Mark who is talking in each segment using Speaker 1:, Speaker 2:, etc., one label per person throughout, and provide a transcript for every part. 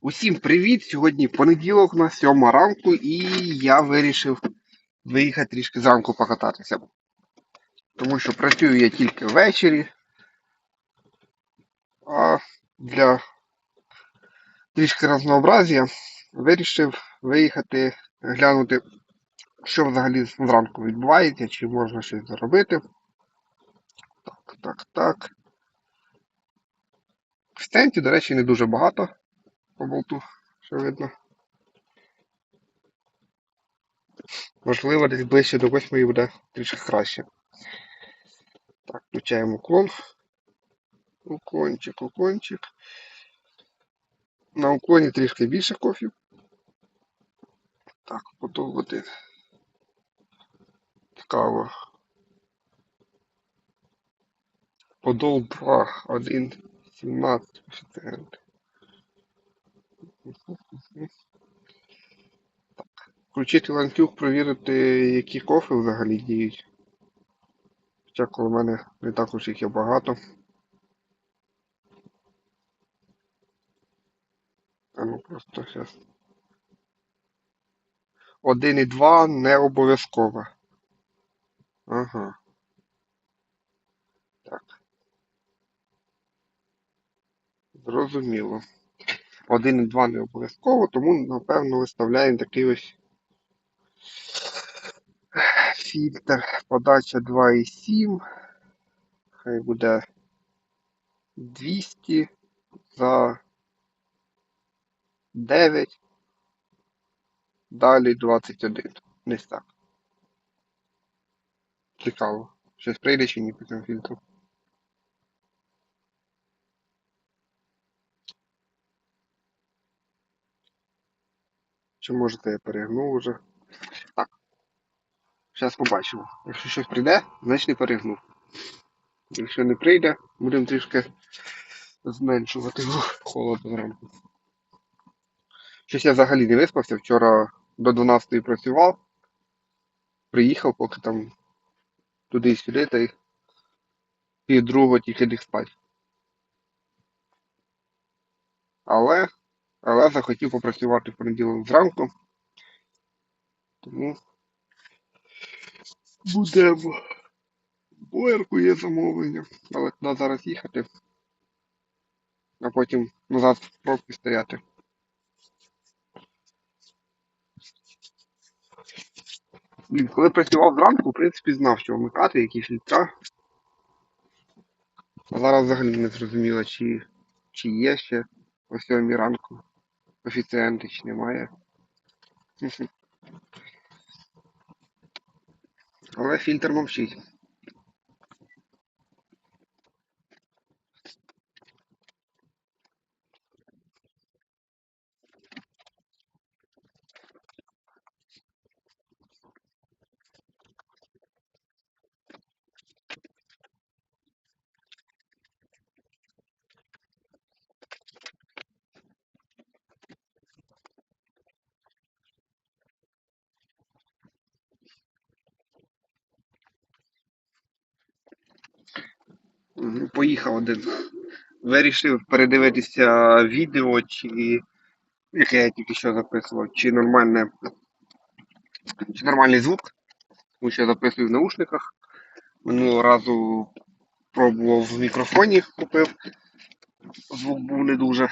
Speaker 1: Усім привіт! Сьогодні понеділок на 7 ранку і я вирішив виїхати трішки зранку покататися. Тому що працюю я тільки ввечері. А для трішки разнообразія вирішив виїхати глянути, що взагалі зранку відбувається, чи можна щось заробити. Так, так, так. В стенті, до речі, не дуже багато по болту, що видно. Можливо, десь ближче до 8 буде трішки краще. Так, включаємо уклон. Уклончик, уклончик. На уклоні трішки більше кофів. Так, подовготи. Цікаво. Подол 2, 1, 17 коефіцієнт. Так. Включити ланцюг, провірити, які кофи взагалі діють. Хоча коли в мене не так уж їх є багато. А ну просто зараз. 1 і 2 не обов'язково. Ага. Так. Зрозуміло. 1 і 2 не обов'язково, тому, напевно, виставляємо такий ось фільтр. Подача 2,7. Хай буде 200 за 9. Далі 21. Десь так. Цікаво. Щось прийде чи ні по цьому фільтру. Чи може це я перегнув уже? Так. Зараз побачимо. Якщо щось прийде, значить не перегнув. Якщо не прийде, будемо трішки зменшувати холоду зранку. Щось я взагалі не виспався. Вчора до 12 працював. Приїхав, поки там туди і сюди, та й пів другого тільки ліг спати. Але, але захотів попрацювати в понеділок зранку. Тому будемо. Боярку є замовлення, але туди зараз їхати, а потім назад в пробки стояти. Коли працював зранку, в принципі, знав, що вмикати, які фільтра. А зараз взагалі не зрозуміло, чи, чи є ще о 7 ранку коефіцієнти, чи немає. Але фільтр мовчить. Поїхав один. Вирішив передивитися відео, чи яке я тільки що записував, чи нормальне, чи нормальний звук. Тому що я записую в наушниках. Минулого разу пробував в мікрофоні, купив. Звук був не дуже.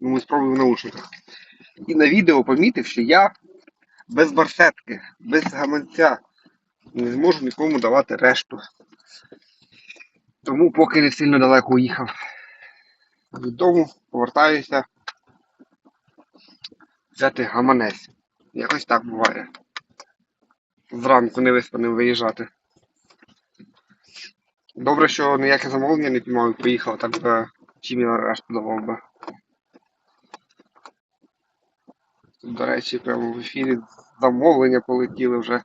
Speaker 1: Тому спробую в наушниках. І на відео помітив, що я без барсетки, без гаманця не зможу нікому давати решту. Тому поки не сильно далеко уїхав від повертаюся взяти гаманець. Якось так буває. Зранку не виспаним виїжджати. Добре, що ніяке замовлення не піймав і поїхав, так би чим я решту давав би. Тут, до речі, прямо в ефірі замовлення полетіли вже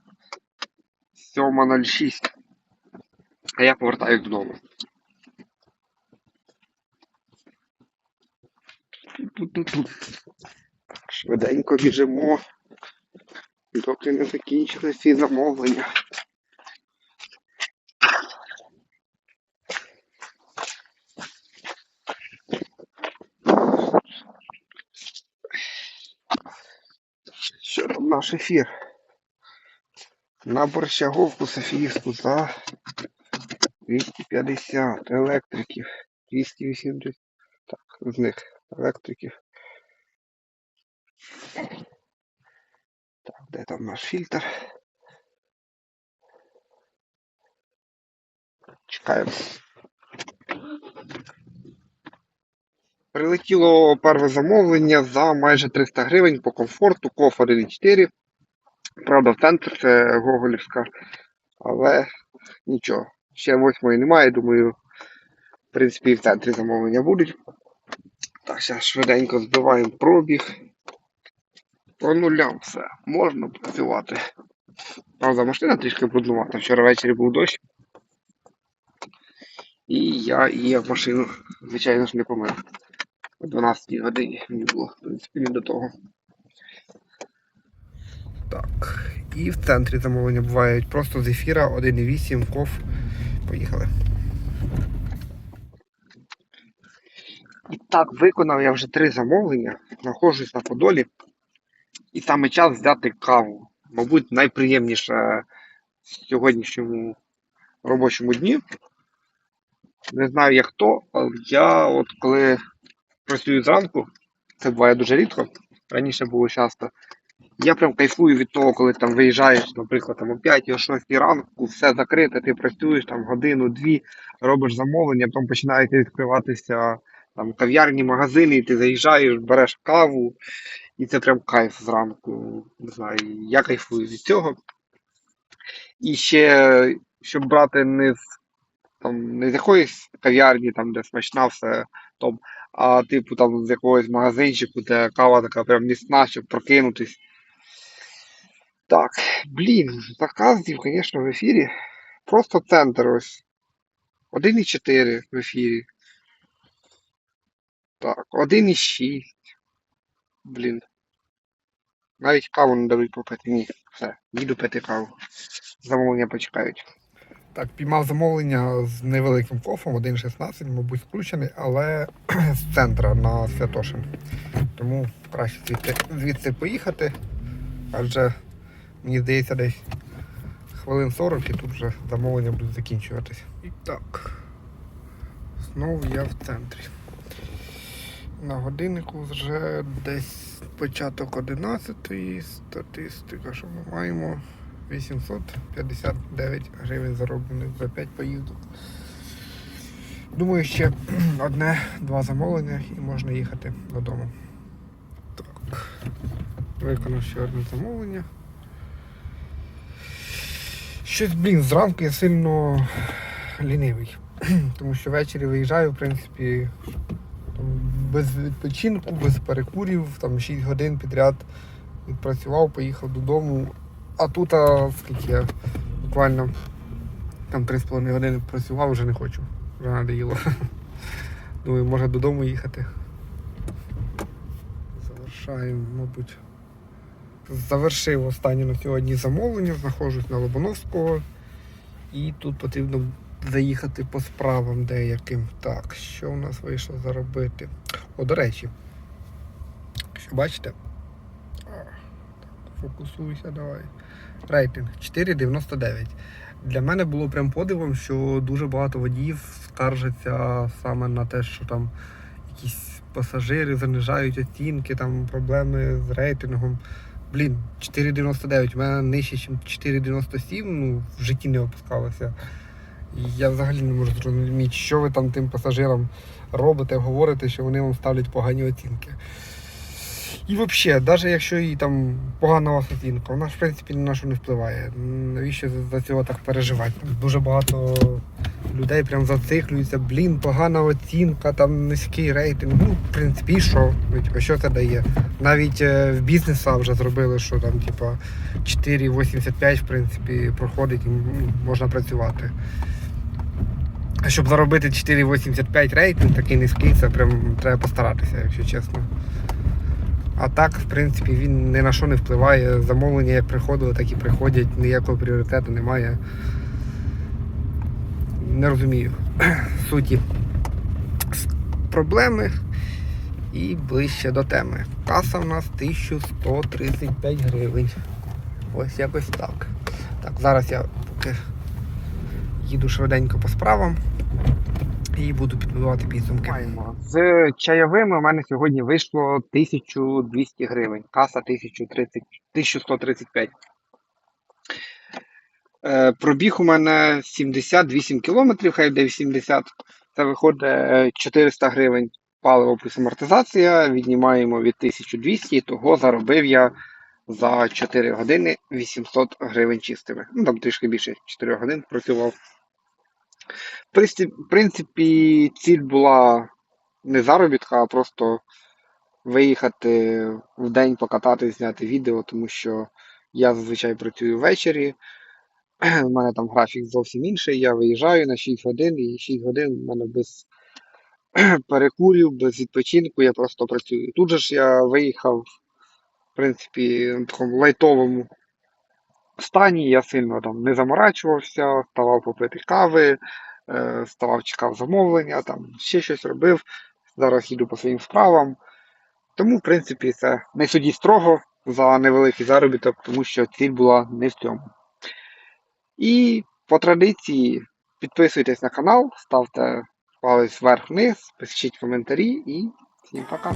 Speaker 1: 7.06. А я повертаюсь додому. Швиденько біжимо, доки не закінчились всі замовлення. наш ефір. На борщаговку Софіївську за 250 електриків. 280. Так, з них електриків. Так, де там наш фільтр? Чекаємо. Прилетіло перше замовлення за майже 300 гривень по комфорту, коф 1.4. Правда, в центр це Гоголівська. Але нічого. Ще восьмої немає, думаю, в принципі, в центрі замовлення будуть. Так, зараз швиденько збиваємо пробіг. По нулям все. Можна працювати. Правда, машина трішки бруднувата. Вчора ввечері був дощ. І я її машину, звичайно ж, не помив. О 12 годині мені було, в принципі, не до того. Так, і в центрі замовлення бувають просто з ефіра 1.8 ков. Поїхали. І так, виконав я вже три замовлення. Знаходжусь на Подолі. І саме час взяти каву. Мабуть, найприємніше в сьогоднішньому робочому дні. Не знаю як хто, але я от коли працюю зранку, це буває дуже рідко, раніше було часто. Я прям кайфую від того, коли там виїжджаєш, наприклад, там о 5 о 6 ранку, все закрите, ти працюєш там годину-дві, робиш замовлення, потім починають відкриватися там кав'ярні, магазини, і ти заїжджаєш, береш каву, і це прям кайф зранку. Не знаю, я кайфую від цього. І ще, щоб брати не з там не з якоїсь кав'ярні, там, де смачна все топ, а типу там з якогось магазинчику, де кава така прям міцна, щоб прокинутись. Так, блін, заказів, звісно, в ефірі. Просто центр ось. 1,4 в ефірі. Так, 1,6. Блін. Навіть каву не дадуть попити. Ні, все, їду пити каву. Замовлення почекають. Так, піймав замовлення з невеликим кофом, 1,16, мабуть, включений, але з центра на Святошин. Тому краще звідти, звідси поїхати, адже мені здається десь хвилин 40 і тут вже замовлення будуть закінчуватись. І так, знову я в центрі. На годиннику вже десь початок 11 статистика, що ми маємо 859 гривень зароблених за 5 поїздок. Думаю, ще одне-два замовлення і можна їхати додому. Так. Виконав ще одне замовлення. Щось, блін, зранку я сильно лінивий. Тому що ввечері виїжджаю, в принципі, там, без відпочинку, без перекурів, там 6 годин підряд відпрацював, поїхав додому. А тут, а, скільки я буквально там 3,5 години працював, вже не хочу. Вже надоїло. Думаю, може додому їхати. Завершаємо, мабуть. Завершив останнє на сьогодні замовлення, знаходжусь на Лобановського. І тут потрібно заїхати по справам деяким. Так, що у нас вийшло заробити? О, до речі. Що бачите? Фокусуйся, давай. Рейтинг 4,99. Для мене було прям подивом, що дуже багато водіїв скаржаться саме на те, що там якісь пасажири занижають оцінки, там проблеми з рейтингом. Блін, 4,99. У мене нижче, ніж 4,97, ну, в житті не опускалося. Я взагалі не можу зрозуміти, що ви там тим пасажирам робите, говорите, що вони вам ставлять погані оцінки. І взагалі, навіть якщо і там погана у вас оцінка, вона ж в принципі на що не впливає. Навіщо за цього так переживати? Дуже багато людей прям зациклюються, блін, погана оцінка, там низький рейтинг. Ну, в принципі, що? Що це дає? Навіть е, в бізнеса вже зробили, що там, типу, 4,85 в принципі проходить і можна працювати. А щоб заробити 4,85 рейтинг, такий низький, це прям треба постаратися, якщо чесно. А так, в принципі, він ні на що не впливає. Замовлення як приходили, так і приходять, ніякого пріоритету немає. Не розумію суті проблеми. І ближче до теми. Каса в нас 1135 гривень. Ось якось так. Так, зараз я поки їду швиденько по справам і буду підбивати підсумки. Маємо. З чайовими у мене сьогодні вийшло 1200 гривень. Каса 1030, 1135. Е, пробіг у мене 78 кілометрів, хай буде 80. Це виходить е, 400 гривень паливо плюс амортизація. Віднімаємо від 1200, того заробив я за 4 години 800 гривень чистими. Ну там трішки більше 4 годин працював. В принципі, ціль була не заробітка, а просто виїхати в день покататись, зняти відео, тому що я зазвичай працюю ввечері. У мене там графік зовсім інший. Я виїжджаю на 6 годин, і 6 годин в мене без перекурів, без відпочинку, я просто працюю. Тут же ж я виїхав, в принципі, в такому лайтовому стані, я сильно там не заморачувався, ставав попити кави, е, ставав, чекав замовлення, там ще щось робив. Зараз їду по своїм справам. Тому, в принципі, це не судіть строго за невеликий заробіток, тому що ціль була не в цьому. І по традиції підписуйтесь на канал, ставте палець вверх-вниз, пишіть коментарі і всім пока.